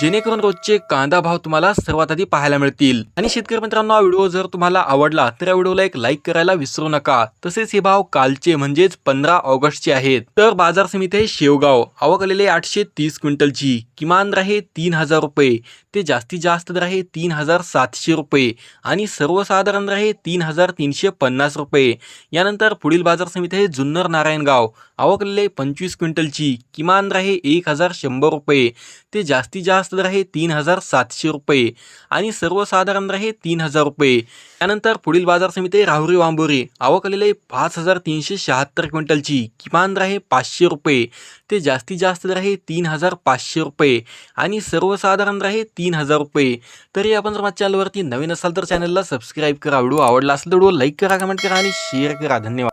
जेणेकरून रोजचे कांदा भाव तुम्हाला सर्वात आधी पाहायला मिळतील. आणि शेतकरी मित्रांनो हा व्हिडिओ जर तुम्हाला आवडला तर या व्हिडिओला एक लाईक करायला विसरू नका. तसेच हे भाव कालचे म्हणजेच पंधरा ऑगस्टचे आहेत. तर बाजार समिती आहे शेवगाव. आवक आलेले आठशे तीस क्विंटलची. किमान दर आहे तीन हजार रुपये. ते जास्तीत जास्त दर आहे तीन हजार सातशे रुपये. आणि सर्वसाधारण दर आहे तीन हजार तीनशे पन्नास रुपये. यानंतर पुढील बाजार समिती आहे जुन्नर नारायणगाव. आवकलेले पंचवीस क्विंटलची. किमान दर आहे एक हजार शंभर रुपये. ते जास्तीत जास्त दर आहे तीन हजार सातशे रुपये आणि सर्वसाधारण दर आहे तीन हजार रुपये. त्यानंतर पुढील बाजार समिती राहुरी वांबोरी. आवक आलेले पाच हजार तीनशे शहात्तर क्विंटलची. किमान दर आहे पाचशे रुपये. ते जास्तीत जास्त दर आहे तीन हजार पाचशे रुपये. आणि सर्वसाधारण दर आहे तीन हजार रुपये. तरी आपण जर माझ्या चॅनलवरती नवीन असाल तर चॅनलला सबस्क्राईब करा. व्हिडिओ आवडला असेल तर व्हिडिओ लाईक करा कमेंट करा आणि शेअर करा. धन्यवाद.